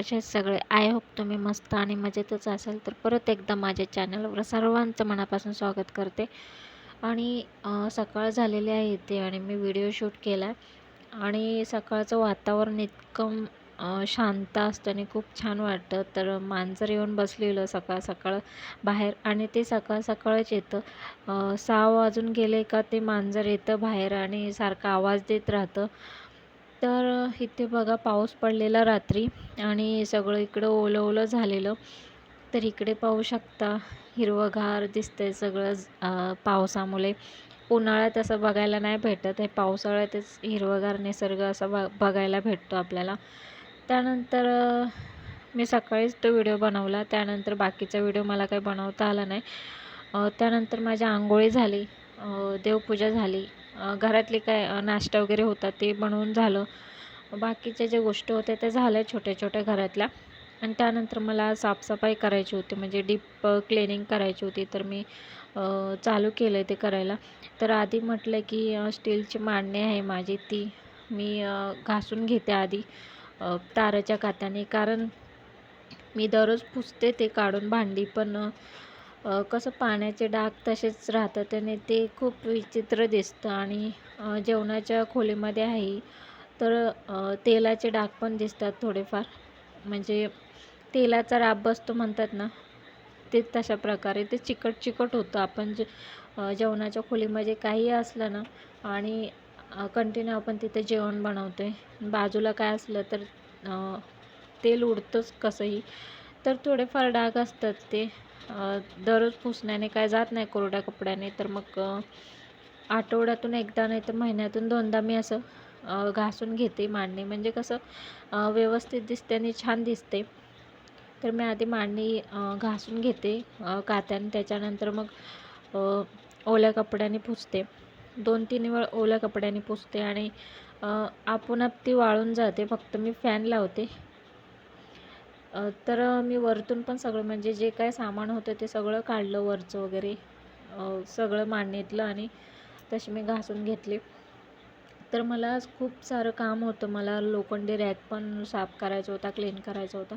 कसे आहेत सगळे? आय होप तुम्ही मस्त आणि मजेतच असाल तर परत एकदा माझ्या चॅनलवर सर्वांचं मनापासून स्वागत करते. आणि सकाळ झालेली आहे इथे आणि मी व्हिडिओ शूट केला आणि सकाळचं वातावरण इतकं शांत असतं आणि खूप छान वाटतं. तर मांजर येऊन बसलेलं सकाळ सकाळ बाहेर आणि ते सकाळ सकाळच येतं. सहा वाजून गेले का ते मांजर येतं बाहेर आणि सारखा आवाज देत राहतं. तर इथे बघा पाऊस पडलेला रात्री आणि सगळं इकडं ओलं ओलं झालेलं. तर इकडे पाहू शकता हिरवंगार दिसतंय सगळं पावसामुळे. उन्हाळ्यात असं बघायला नाही भेटत हे पावसाळ्यातच हिरवंगार निसर्ग असा ब बघायला भेटतो आपल्याला. त्यानंतर मी सकाळीच तो व्हिडिओ बनवला. त्यानंतर बाकीचा व्हिडिओ मला काही बनवता आला नाही. त्यानंतर माझी आंघोळी झाली. देवपूजा झाली. घरातले काय नाश्ता वगैरे होता ते बनवून झालं. बाकीच्या ज्या गोष्टी होत्या त्या झाल्या छोट्या छोट्या घरातल्या. आणि त्यानंतर मला साफसफाई करायची होती म्हणजे डीप क्लिनिंग करायची होती. तर मी चालू केलं आहे ते करायला. तर आधी म्हटलं की स्टीलची मांडणी आहे माझी ती मी घासून घेते आधी ताराच्या कात्याने. कारण मी दररोज पुसते ते काढून भांडी पण कसं पाण्याचे डाग तसेच राहतात त्याने ते खूप विचित्र दिसतं आणि जेवणाच्या खोलीमध्ये आहे. तर तेलाचे डाग पण दिसतात थोडेफार. म्हणजे तेलाचा राब बसतो म्हणतात ना ते तशा प्रकारे. ते चिकट चिकट होतं. आपण जे जेवणाच्या खोलीमध्ये काही असलं ना आणि कंटिन्यू आपण तिथे जेवण बनवतो आहे बाजूला काय असलं तर तेल उडतंच कसंही. तर थोडेफार डाग असतात ते. दररोज पुसण्याने काय जात नाही कोरड्या कपड्याने तर मग आठवड्यातून एकदा नाही तर महिन्यातून दोनदा मी असं घासून घेते मांडणी. म्हणजे कसं व्यवस्थित दिसते आणि छान दिसते. तर मी आधी मांडणी घासून घेते कात्याने. त्याच्यानंतर मग ओल्या कपड्याने पुसते. दोन तीन वेळ ओल्या कपड्याने पुसते आणि आपोआप ती वाळून जाते. फक्त मी फॅन लावते. तर मी वरतून पण सगळं म्हणजे जे काय सामान होतं ते सगळं काढलं वरचं वगैरे. सगळं मांडणीतलं आणि तशी मी घासून घेतली. तर मला आज खूप सारं काम होतं. मला लोखंडी रॅक पण साफ करायचा होता क्लीन करायचा होता.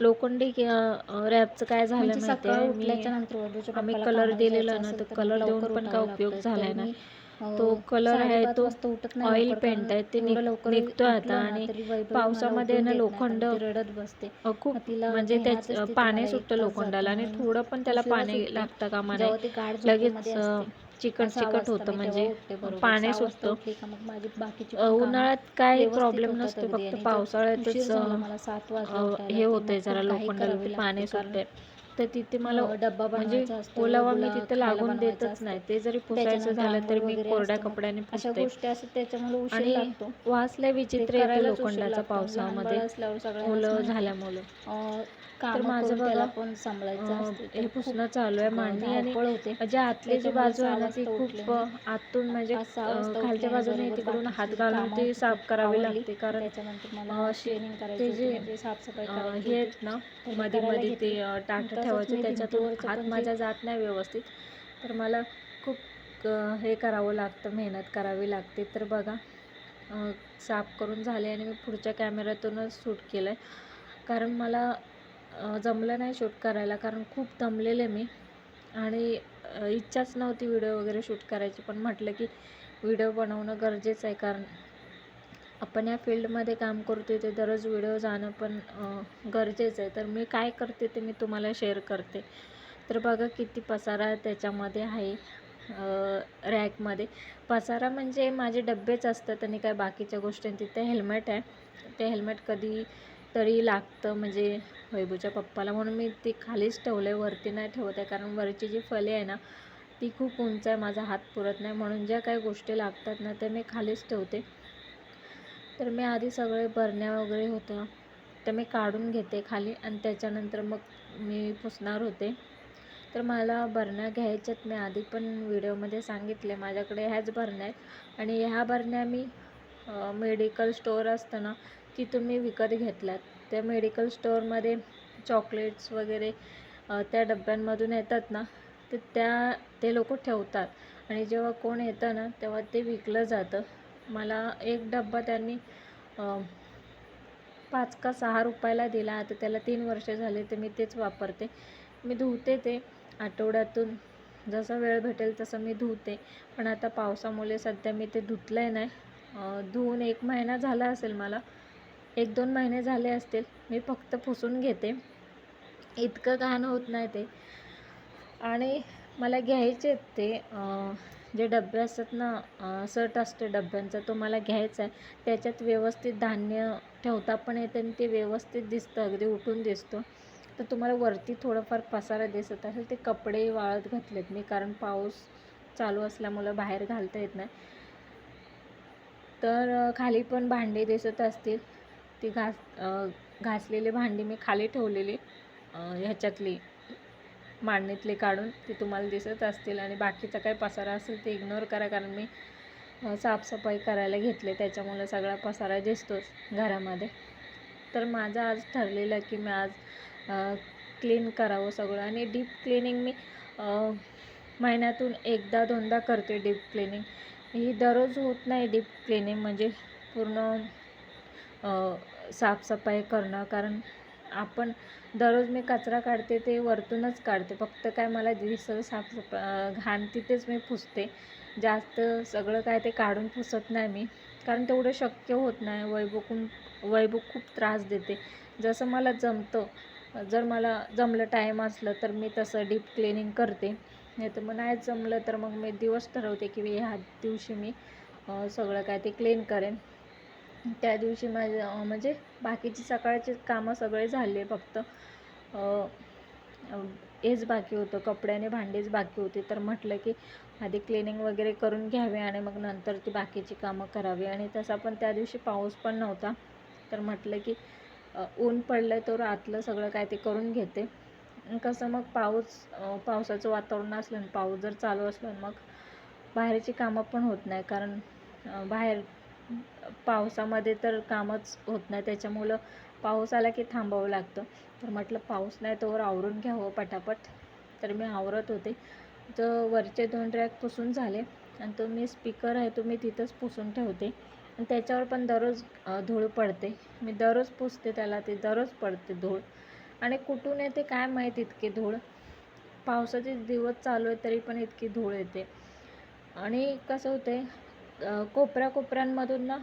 लोखंडी रॅकचं काय झालं म्हणजे माहिती आहे? उठल्याच्या मी कलर दिलेला ना तर कलर देऊन पण काय उपयोग लागतं. झालाय तर ना? मी, अं, तो कलर आहे तो ऑइल पेंट आहे ते निघतो आता आणि पावसामध्ये ना लोखंड रडत बसते खूप म्हणजे त्याच एक सुटतं लोखंडाला आणि थोडं पण त्याला उठते. लागतं कामा नये लगेच चिकट चिकट होतं म्हणजे. पाणी सुटतं उन्हाळ्यात व्यवस्थित प्रॉब्लेम नसतो. फक्त पावसाळ्यातच हे होतंय जरा लोखंडाला पाणी लागते, कारण सुटते तर तिथे मला अ, डब्बा म्हणजे ओलावा मी तिथे लागून देतच. नाही. ते जरी पुसायचं झालं तर मी कोरड्या कपड्याने अशा गोष्टी असतात त्याच्यामुळे उशीर आणि लागतो. वास लय ते विचित्र येतो लोखंडाचा पावसामध्ये. ओलं. झाल्यामुळं. तर माझं बघा पण सांभाळायचं हे पुसणं चालू आहे मांडणी आणि धावपळ होते. जी आतली जी बाजू आहे ना ती खूप. आतून म्हणजे खालच्या बाजूने तिकडून हात घालून ती साफ करावी. लागते. कारण ते जे म्हणजे साफसफाई हे होती. आहेत ना मध्ये मध्ये ते टाटं ठेवायचे त्याच्यातून हात पण जे माझा जात नाही व्यवस्थित. तर मला खूप हे करावं लागतं मेहनत करावी लागते. तर बघा साफ करून झाले आणि मी पुढच्या कॅमेऱ्यातूनच शूट केलं आहे कारण मला जमलं नाही शूट करायला कारण खूप दमलेले मी. आणि इच्छाच नव्हती व्हिडिओ वगैरे शूट करायची पण म्हटलं की व्हिडिओ बनवणं गरजेचं आहे. कारण आपण या फील्डमध्ये काम करतो ते दररोज व्हिडिओ जाणं पण गरजेचं आहे. तर मी काय करते ते मी तुम्हाला शेअर करते. तर बघा किती पसारा त्याच्यामध्ये आहे रॅकमध्ये. पसारा म्हणजे माझे डब्बेच असतात आणि काय बाकीच्या गोष्टी तिथे हेल्मेट आहे. ते हेल्मेट कधी तरी लागतं म्हणजे वैभूच्या पप्पाला म्हणून मी ती खालीच ठेवलं आहे वरती नाही ठेवत आहे. कारण वरची जी फले आहे ना ती खूप उंच आहे माझा हात पुरत नाही. म्हणून ज्या काही गोष्टी लागतात ना ते मी खालीच ठेवते. तर मी आधी सगळे बरण्या वगैरे होतं तर मी काढून घेते खाली आणि त्याच्यानंतर मग मी पुसणार होते. तर मला बरण्या घ्यायच्यात. मी आधी पण व्हिडिओमध्ये सांगितले माझ्याकडे ह्याच बरण्या आहेत. आणि ह्या बरण्या मी मेडिकल स्टोअर असतं ना तिथून मी विकत घेतल्यात. त्या मेडिकल स्टोअरमध्ये चॉकलेट्स वगैरे त्या डब्यांमधून येतात ना तर त्या ते लोक ठेवतात. आणि जेव्हा कोण येतं ना तेव्हा ते विकलं जातं. मला एक डब्बा त्यांनी पाच का सहा रुपयाला दिला. आता त्याला तीन वर्ष झाले तर मी तेच वापरते. मी धुते ते आठवड्यातून. जसा वेळ भेटेल तसं मी धुते. पण आता पावसामुळे सध्या मी ते धुतलं नाही. धुवून एक महिना झाला असेल मला. एक दोन महिने झाले असतील. मी फक्त पुसून घेते. इतकं घाण होत नाही ते. आणि मला घ्यायचे आहेत ते जे डबे असतात ना सट असते डब्यांचा तो मला घ्यायचा आहे. त्याच्यात व्यवस्थित धान्य ठेवता पण येते आणि ते व्यवस्थित दिसतं अगदी उठून दिसतो. तर तुम्हाला वरती थोडंफार पसारा दिसत असेल ते कपडे वाळत घातलेत मी कारण पाऊस चालू असल्यामुळं बाहेर घालता येत नाही. तर खाली पण भांडी दिसत असतील. ती घास घासलेले भांडी मी खाली ठेवलेली ह्याच्यातली. मांडणीतली काढून ते तुम्हाला दिसत असतील आणि बाकीचा काही पसारा असेल ते इग्नोर करा कारण मी साफसफाई करायला घेतले. त्याच्यामुळे सगळा पसारा दिसतोच घरामध्ये. तर माझं आज ठरलेलं की मी आज क्लीन करावं सगळं आणि डीप क्लिनिंग मी महिन्यातून एकदा दोनदा करते डीप क्लिनिंग ही दररोज होत नाही डीप क्लिनिंग म्हणजे पूर्ण साफसफाई करणं. कारण आपण दररोज मी कचरा काढते ते वरतूनच काढते. फक्त काय मला दिसतं साफ घाण तिथेच मी पुसते. जास्त सगळं काय ते काढून पुसत नाही मी. कारण तेवढं शक्य होत नाही. वैभव वैभव खूप त्रास देते. जसं मला जमतं जर मला जमलं टाईम असलं तर मी तसं डीप क्लिनिंग करते. नाही तर मग नाही जमलं तर मग मी दिवस ठरवते की ह्या दिवशी मी सगळं काय ते क्लीन करेन. त्या दिवशी माझं म्हणजे बाकीची सकाळची कामं सगळे झाले फक्त. हेच बाकी होतं कपडे आणि बाकी होते. तर म्हटलं की आधी क्लिनिंग वगैरे करून घ्यावे आणि मग नंतर ती बाकीची कामं करावी. आणि तसा पण त्या दिवशी पाऊस पण नव्हता. तर म्हटलं की ऊन पडलं तर आतलं सगळं काय ते करून घेते. कसं मग पाऊस पावसाचं वातावरण असलं आणि पाऊस जर चालू असलं मग बाहेरची कामं पण होत नाही. कारण बाहेर पावसामध्ये तर कामच होत नाही. त्याच्यामुळं पाऊस आला की थांबावं लागतं. तर म्हटलं पाऊस नाही तोवर आवरून घ्यावं पटापट. तर मी आवरत होते. तर वरचे दोन रॅक पुसून झाले. आणि तो मी स्पीकर आहे तो मी तिथंच पुसून ठेवते. आणि त्याच्यावर पण दररोज धूळ पडते. मी दररोज पुसते त्याला ते दररोज पडते धूळ. आणि कुठून येते काय माहीत इतकी धूळ. पावसाचे दिवस चालू आहे तरी पण इतकी धूळ येते. आणि कसं होते कोपऱ्या कोपऱ्यांमधून ना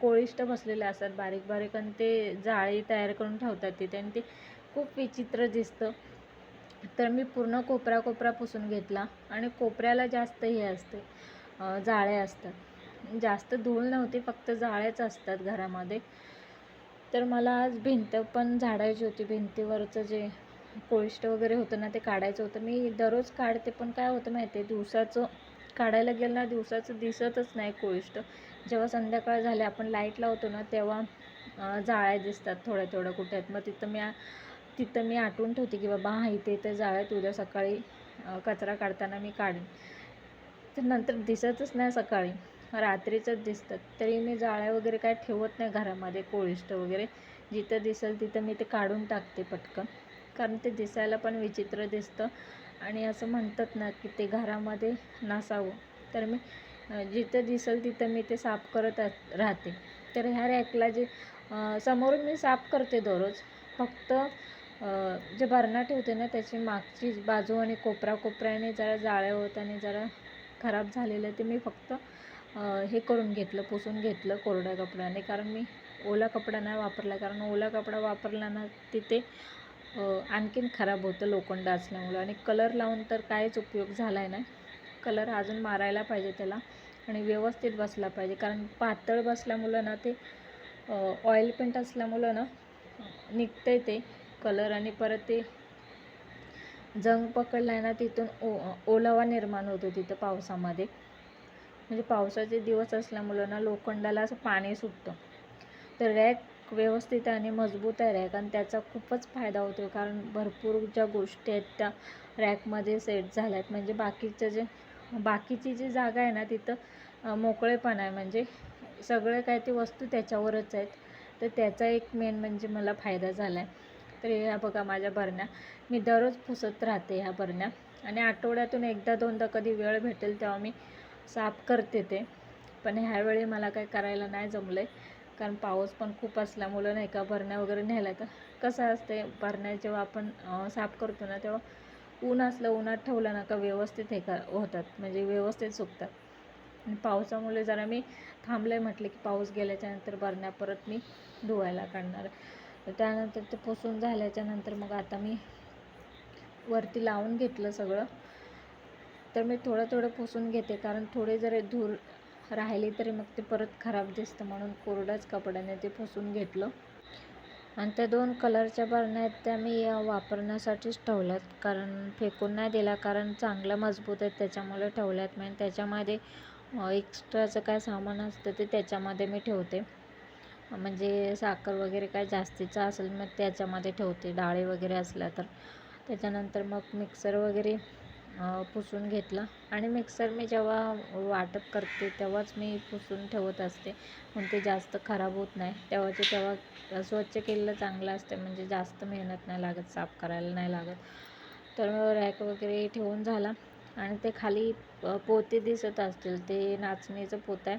कोळिष्ट बसलेले असतात बारीक बारीक आणि ते जाळी तयार करून ठेवतात तिथे आणि ते खूप विचित्र दिसतं. तर मी पूर्ण कोपरा कोपरा पुसून घेतला आणि कोपऱ्याला जास्त हे असते जाळे असतात. जास्त धूळ नव्हती फक्त जाळ्याच असतात घरामध्ये. तर मला आज भिंत पण झाडायची होती. भिंतीवरचं जे कोळिष्ट वगैरे होतं ना ते काढायचं होतं. मी दररोज काढते पण काय होतं माहिती आहे दिवसाचं काढायला गेलं ना दिवसाचं दिसतच नाही कोळिष्ट जेव्हा संध्याकाळ झाले आपण लाइट लावतो ना तेव्हा जाळ्या दिसतात थोड्या थोड्या कुठे आहेत मग तिथं मी तिथं मी आठवून ठेवते की बाबा हा इथे इथे जाळ्यात उद्या सकाळी कचरा काढताना मी काढेन. तर नंतर दिसतच नाही सकाळी. रात्रीचंच दिसतात तरी मी जाळ्या वगैरे काय ठेवत नाही घरामध्ये कोळिष्ट वगैरे. जिथं दिसेल तिथं मी ते काढून टाकते पटकन. कारण ते दिसायला पण विचित्र दिसतं. आणि असं म्हणतात ना की ते घरामध्ये नसावं. तर मी जिथं दिसेल तिथं मी ते साफ करत राहते. तर ह्या रॅकला जे समोरून मी साफ करते दररोज. फक्त जे भरणा ठेवते ना त्याची मागची बाजू आणि कोपरा कोपऱ्याने जरा जाळ्या होत आणि जरा खराब झालेलं ते मी फक्त हे करून घेतलं पुसून घेतलं कोरड्या कपड्याने. कारण मी ओला कपडा नाही वापरला. कारण ओला कपडा वापरला ना तिथे हो, आणखीन खराब होतं लोखंड असल्यामुळं. आणि कलर लावून तर काहीच उपयोग झाला आहे नाही. कलर अजून मारायला पाहिजे त्याला आणि व्यवस्थित बसला पाहिजे. कारण पातळ बसल्यामुळं ना ते ऑइल पेंट असल्यामुळं ना निघतंय ते कलर आणि परत ते जंग पकडला आहे ना तिथून ओ ओलावा निर्माण होतो तिथं पावसामध्ये. म्हणजे पावसाचे दिवस असल्यामुळं ना लोखंडाला असं पाणी सुटतं. तर रॅक व्यवस्थित आणि मजबूत आहे रॅक आणि त्याचा खूपच फायदा होतो कारण भरपूर ज्या गोष्टी आहेत त्या रॅकमध्ये सेट झाल्या आहेत म्हणजे बाकीचं जे बाकीची जी जागा आहे ना तिथं मोकळेपण आहे. म्हणजे सगळे काय ते वस्तू त्याच्यावरच आहेत. तर त्याचा एक मेन म्हणजे मला फायदा झाला आहे तर ह्या बघा माझ्या बरण्या. मी दररोज पुसत राहते ह्या बरण्या. आणि आठवड्यातून एकदा दोनदा कधी वेळ भेटेल तेव्हा मी साफ करते ते. पण ह्यावेळी मला काय करायला नाही जमलं आहे कारण पाऊस पण खूप असल्यामुळं नाही का भरण्या वगैरे न्यायला तर कसं असते भरण्या जेव्हा आपण साफ करतो ना तेव्हा ऊन असलं उन्हात ठेवलं ना का व्यवस्थित हे का होतात. म्हणजे व्यवस्थित सुकतात. आणि पावसामुळे जरा मी थांबले म्हटले की पाऊस गेल्याच्यानंतर भरण्या परत मी धुवायला काढणार. तर त्यानंतर ते पुसून झाल्याच्यानंतर मग आता मी वरती लावून घेतलं सगळं. तर मी थोडं थोडं पुसून घेते. कारण थोडे जरी धूर राहिली तरी मग ते परत खराब दिसतं म्हणून कोरड्याच कपड्याने ते पुसून घेतलं. आणि त्या दोन कलरच्या बरण्या आहेत त्या मी वापरण्यासाठीच ठेवल्यात. कारण फेकून नाही दिला कारण चांगल्या मजबूत आहेत त्याच्यामुळे ठेवल्यात मी. त्याच्यामध्ये एक्स्ट्राचं काय सामान असतं ते त्याच्यामध्ये मी ठेवते. म्हणजे साखर वगैरे काय जास्तीचं असेल मग त्याच्यामध्ये ठेवते. डाळी वगैरे असल्या तर. त्याच्यानंतर मग मिक्सर वगैरे पुसून घेतला. आणि मिक्सर मी जेव्हा वाटप करते तेव्हाच मी पुसून ठेवत असते. पण ते जास्त खराब होत नाही. तेव्हाचे तेव्हा स्वच्छ केलेलं चांगलं असते म्हणजे जास्त मेहनत नाही लागत साफ करायला नाही लागत. तर रॅक वगैरे ठेवून झाला. आणि ते खाली पोते दिसत असतील. ते नाचणीचं पोतं आहे.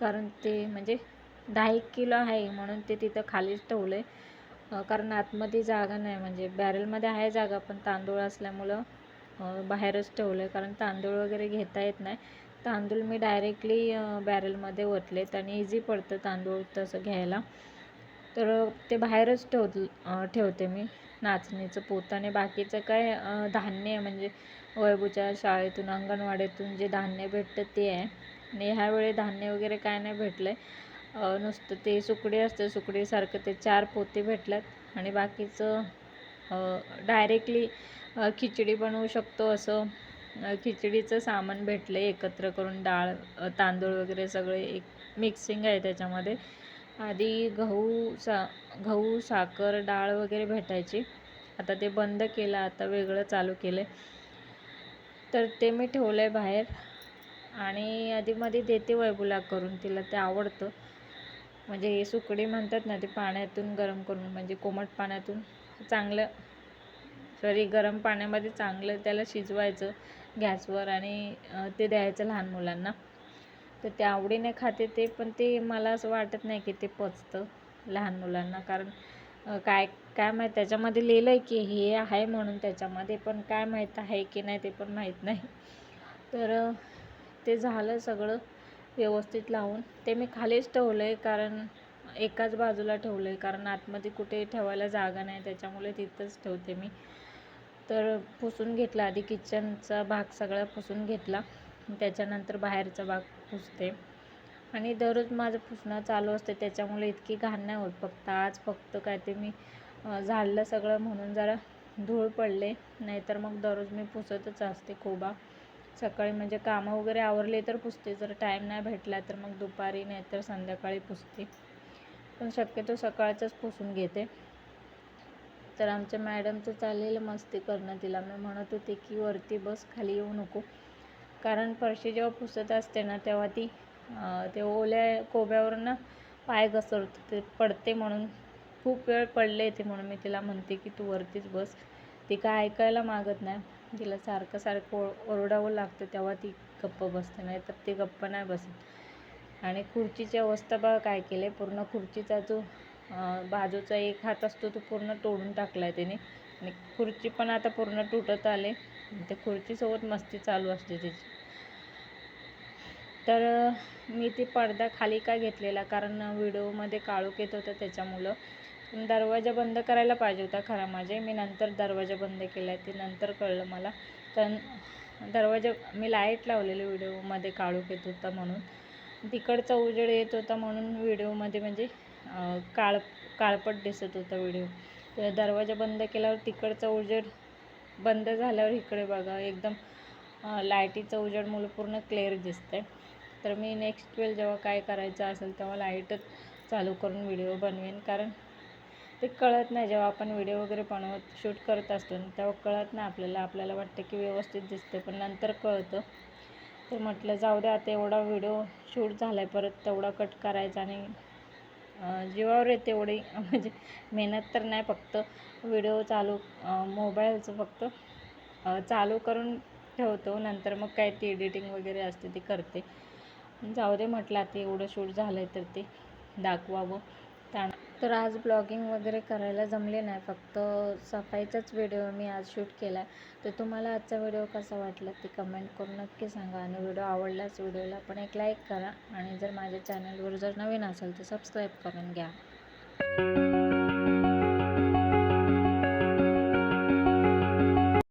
कारण ते म्हणजे दहा एक किलो आहे म्हणून ते तिथं खालीच ठेवलं आहे कारण आतमध्ये जागा नाही. म्हणजे बॅरेलमध्ये आहे जागा पण तांदूळ असल्यामुळं बाहेरच ठेवलं आहे कारण तांदूळ वगैरे घेता येत नाही. तांदूळ मी डायरेक्टली बॅरेलमध्ये ओतलेत आणि इझी पडतं तांदूळ तसं घ्यायला. तर ते बाहेरच ठेव ठेवते मी नाचणीचं पोतं. आणि बाकीचं काय धान्य आहे म्हणजे वैभूच्या शाळेतून अंगणवाडीतून जे धान्य भेटतं ते आहे. आणि ह्यावेळी धान्य वगैरे काय नाही भेटलं आहे नुसतं ते सुकडी असते. सुकडीसारखं ते चार पोते भेटल्यात. आणि बाकीचं डायरेक्टली खिचडी बनवू शकतो असं. खिचडीचं सामान भेटलं आहे एकत्र करून डाळ तांदूळ वगैरे सगळे एक मिक्सिंग आहे त्याच्यामध्ये. आधी गहू सा गहू साखर डाळ वगैरे भेटायची. आता ते बंद केलं आता वेगळं चालू केलं आहे तर ते मी ठेवलं आहे बाहेर आणि आधीमध्ये देते वैबुला करून तिला ते आवडतं. म्हणजे हे सुकडी म्हणतात ना ते पाण्यातून गरम करून म्हणजे कोमट पाण्यातून चांगलं सॉरी गरम पाण्यामध्ये चांगलं त्याला शिजवायचं गॅसवर आणि ते द्यायचं लहान मुलांना. तर ते आवडीने खाते ते पण ते मला असं वाटत नाही की ते पचतं लहान मुलांना. कारण काय काय माहीत त्याच्यामध्ये लिहिलं आहे की हे आहे म्हणून त्याच्यामध्ये पण काय माहीत आहे की नाही ते पण माहीत नाही. तर ते झालं सगळं व्यवस्थित लावून. ते मी खालीच ठेवलं आहे कारण एकाच बाजूला ठेवलं आहे कारण आतमध्ये कुठे ठेवायला जागा नाही त्याच्यामुळे तिथंच ठेवते मी. तर पुसून घेतला. आधी किचनचा भाग सगळा पुसून घेतला. त्याच्यानंतर बाहेरचा भाग पुसते. आणि दररोज माझं पुसणं चालू असते. त्याच्यामुळे इतकी घाण नाही होत. फक्त आज फक्त काय ते मी झाडलं सगळं म्हणून जरा धूळ पडले. नाहीतर मग दररोज मी पुसतच असते खोबा. सकाळी म्हणजे कामं वगैरे आवरले तर पुसते. जर टाईम नाही भेटला तर मग दुपारी नाहीतर संध्याकाळी पुसते. पण शक्यतो सकाळचंच पुसून घेते. तर आमच्या मॅडमचं चाललेलं मस्ती करणं तिला. मी म्हणत होते की वरती बस खाली येऊ नको. कारण फरशी जेव्हा पुसत असते ना तेव्हा ती ते ओल्या कोब्यावरनं पाय घसरते पडते म्हणून खूप वेळ पडले ते म्हणून मी तिला म्हणते की तू वरतीच बस. ती काय ऐकायला मागत नाही. तिला सारखं सारखं ओरडावं लागतं. तेव्हा ती गप्प बसते. नाही तर ती गप्प नाही बसत. आणि खुर्चीची अवस्था बघा काय केले आहे पूर्ण खुर्चीचा जो बाजूचा एक हात असतो तो पूर्ण तोडून टाकला आहे त्याने. आणि खुर्ची पण आता पूर्ण तुटत आले. त्या खुर्चीसोबत मस्ती चालू असते त्याची. तर मी ती पडदा खाली का घेतलेला? कारण व्हिडिओमध्ये काळोख येत होतं त्याच्यामुळं. दरवाजा बंद करायला पाहिजे होता खरा माझे मी नंतर दरवाजा बंद केला ते नंतर कळलं मला. कारण दरवाजा मी लाइट लावलेली व्हिडिओमध्ये काळोख येत होता म्हणून. तिकडचा उजेड येत होता म्हणून व्हिडिओमध्ये म्हणजे काळ काळपट दिसत होता व्हिडिओ तर दरवाजा बंद केल्यावर तिकडचा उजेड बंद झाल्यावर इकडे बघा एकदम अं, लाईटीचं उजेडमुळे पूर्ण क्लिअर दिसतंय. तर मी नेक्स्ट वेळ जेव्हा काय करायचं असेल तेव्हा लाईटच चालू करून व्हिडिओ बनवेन. कारण ते कळत नाही जेव्हा आपण व्हिडिओ वगैरे बनवत शूट करत असतो ना तेव्हा कळत नाही आपल्याला. आपल्याला वाटतं की व्यवस्थित दिसते पण नंतर कळतं. तर म्हटलं जाऊ द्या आता एवढा व्हिडिओ शूट झाला आहे परत तेवढा कट करायचा आणि जीवावर येते एवढी. म्हणजे मेहनत तर नाही फक्त व्हिडिओ चालू मोबाईलचं फक्त चालू करून ठेवतो. नंतर मग काय ती एडिटिंग वगैरे असते ती करते. जाऊ दे म्हटलं आता एवढं शूट झालं आहे तर ते दाखवावं. तर आज ब्लॉगिंग वगैरे करायला जमले नाही. फक्त सफाईचाच व्हिडिओ मी आज शूट केला आहे तर तुम्हाला आजचा व्हिडिओ कसा वाटला ते कमेंट करून नक्की सांगा आणि व्हिडिओ आवडलाच व्हिडिओला पण एक लाईक करा. आणि जर माझ्या चॅनलवर जर नवीन असेल तर सबस्क्राईब करून घ्या.